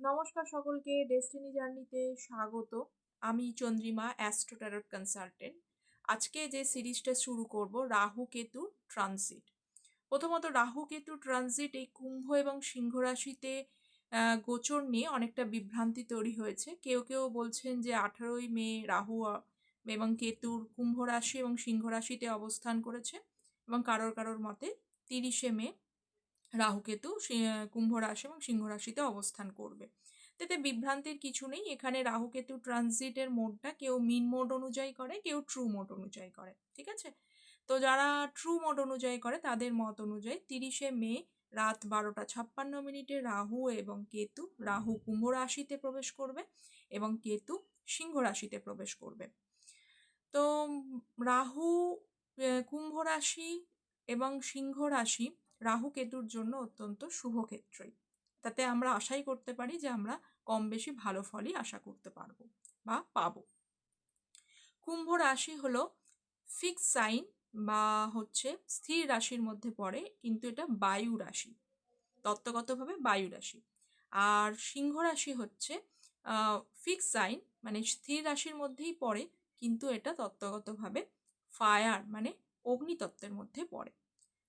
নমস্কার সকলকে ডেস্টিনি জার্নিতে স্বাগত। আমি চন্দ্রিমা অ্যাস্ট্রো ট্যারট কনসালটেন্ট আজকে যে সিরিজটা শুরু করব, রাহু কেতু ট্রানজিট প্রথমত, রাহু কেতু ট্রানজিট এই কুম্ভ এবং সিংহ রাশিতে গোচর নিয়ে অনেকটা বিভ্রান্তি তৈরি হয়েছে। কেউ কেউ বলছেন যে আঠারোই মে রাহু এবং কেতুর কুম্ভ রাশি এবং সিংহ রাশিতে অবস্থান করেছে এবং কারোর কারোর মতে তিরিশে মে রাহুকেতু কুম্ভ রাশি এবং সিংহ রাশিতে অবস্থান করবে। তাতে বিভ্রান্তির কিছু নেই। এখানে রাহুকেতু ট্রানজিটের মোডটা কেউ মিন মোড অনুযায়ী করে, কেউ ট্রু মোড অনুযায়ী করে, ঠিক আছে? তো যারা ট্রু মোড অনুযায়ী করে, তাদের মত অনুযায়ী তিরিশে মে রাত বারোটা ছাপ্পান্ন মিনিটে রাহু এবং কেতু রাহু কুম্ভ রাশিতে প্রবেশ করবে এবং কেতু সিংহ রাশিতে প্রবেশ করবে। তো রাহু কুম্ভ রাশি এবং সিংহ রাশি রাহু কেতুর জন্য অত্যন্ত শুভ ক্ষেত্রই। তাতে আমরা আশাই করতে পারি যে আমরা কম বেশি ভালো ফলই আশা করতে পারব বা পাবো। কুম্ভ রাশি হলো ফিক্স সাইন বা হচ্ছে স্থির রাশির মধ্যে পড়ে, কিন্তু এটা বায়ু রাশি, তত্ত্বগতভাবে বায়ু রাশি। আর সিংহ রাশি হচ্ছে ফিক্স সাইন মানে স্থির রাশির মধ্যেই পড়ে, কিন্তু এটা তত্ত্বগতভাবে ফায়ার মানে অগ্নিতত্ত্বের মধ্যে পড়ে।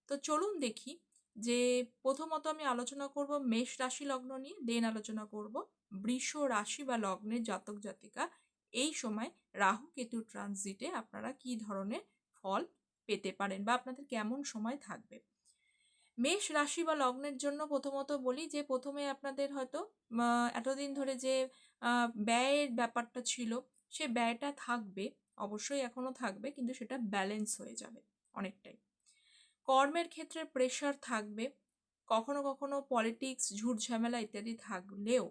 তো চলুন দেখি যে প্রথমত আমি আলোচনা করব মেষ রাশি লগ্ন নিয়ে, দেন আলোচনা করব বৃষ রাশি বা লগ্নের জাতক জাতিকা। এই সময় রাহু কেতু ট্রানজিটে আপনারা কি ধরনের ফল পেতে পারেন বা আপনাদের কেমন সময় থাকবে? মেষ রাশি বা লগ্নের জন্য প্রথমত বলি যে, প্রথমে আপনাদের হয়তো এতদিন ধরে যে ব্যয়ের ব্যাপারটা ছিল, সে ব্যয়টা থাকবে, অবশ্যই এখনও থাকবে, কিন্তু সেটা ব্যালেন্স হয়ে যাবে অনেকটাই। কর্মের ক্ষেত্রে প্রেশার থাকবে, কখনো কখনো পলিটিক্স ঝুট ঝামেলা ইত্যাদি থাকলেও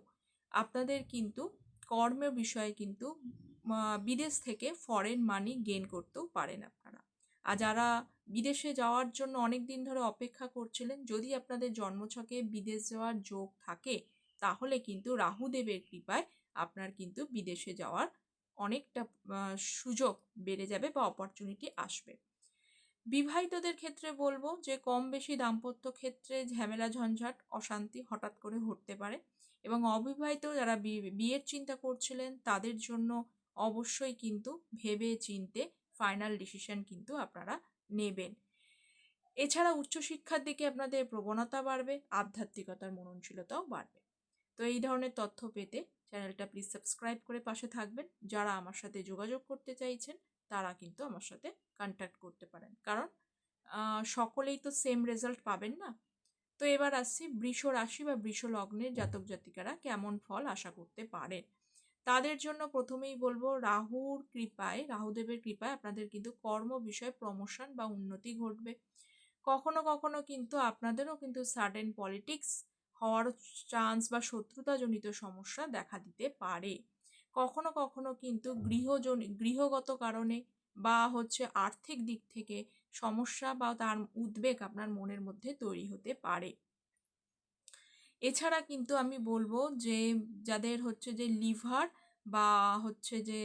আপনাদের কিন্তু কর্মের বিষয়ে কিন্তু বিদেশ থেকে ফরেন মানি গেইন করতেও পারেন আপনারা। আর যারা বিদেশে যাওয়ার জন্য অনেক দিন ধরে অপেক্ষা করছিলেন, যদি আপনাদের জন্মছকে বিদেশ যাওয়ার যোগ থাকে, তাহলে কিন্তু রাহুদেবের কৃপায় আপনার কিন্তু বিদেশে যাওয়ার অনেকটা সুযোগ বেড়ে যাবে বা অপরচুনিটি আসবে। বিবাহিতদের ক্ষেত্রে বলব যে কম বেশি দাম্পত্য ক্ষেত্রে ঝামেলা, ঝঞ্ঝাট, অশান্তি হঠাৎ করে ঘটতে পারে এবং অবিবাহিত যারা বিয়ের চিন্তা করছিলেন তাদের জন্য অবশ্যই কিন্তু ভেবে চিনতে ফাইনাল ডিসিশন কিন্তু আপনারা নেবেন। এছাড়া উচ্চশিক্ষার দিকে আপনাদের প্রবণতা বাড়বে, আধ্যাত্মিকতার মননশীলতাও বাড়বে। তো এই ধরনের তথ্য পেতে চ্যানেলটা প্লিজ সাবস্ক্রাইব করে পাশে থাকবেন। যারা আমার সাথে যোগাযোগ করতে চাইছেন তারা কিন্তু আমার সাথে কন্ট্যাক্ট করতে পারেন। কারণ সকলেই তো সেম রেজাল্ট পাবেন না। তো এবার আসছি বৃষ রাশি বা বৃষ লগ্নের জাতক জাতিকারা কেমন ফল আশা করতে পারেন তাদের জন্য প্রথমেই বলব রাহুর কৃপায়, রাহুদেবের কৃপায় আপনাদের কিন্তু কর্ম বিষয়ে প্রমোশন বা উন্নতি ঘটবে। কখনো কখনো কিন্তু আপনাদেরও কিন্তু সাডেন পলিটিক্স হওয়ার চান্স বা শত্রুতাজনিত সমস্যা দেখা দিতে পারে। কখনো কখনো কিন্তু গৃহজন, গৃহগত কারণে বা হচ্ছে আর্থিক দিক থেকে সমস্যা বা তার উদ্বেগ আপনার মনের মধ্যে তৈরি হতে পারে। এছাড়া কিন্তু আমি বলব যে যাদের হচ্ছে যে লিভার বা হচ্ছে যে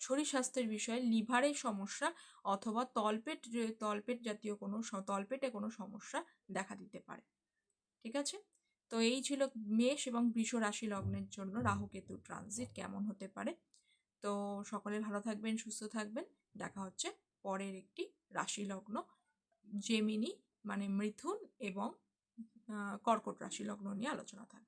শরীর স্বাস্থ্যের বিষয়ে লিভারের সমস্যা অথবা তলপেট তলপেট জাতীয় কোনো তলপেটে কোনো সমস্যা দেখা দিতে পারে। ঠিক আছে? তো এই ছিল মেষ এবং বৃষ রাশি লগ্নের জন্য রাহুকেতু ট্রানজিট কেমন হতে পারে? তো সকলে ভালো থাকবেন, সুস্থ থাকবেন। দেখা হচ্ছে পরের একটি রাশি লগ্ন জেমিনি মানে মিথুন এবং কর্কট রাশি লগ্ন নিয়ে আলোচনা থাকবে।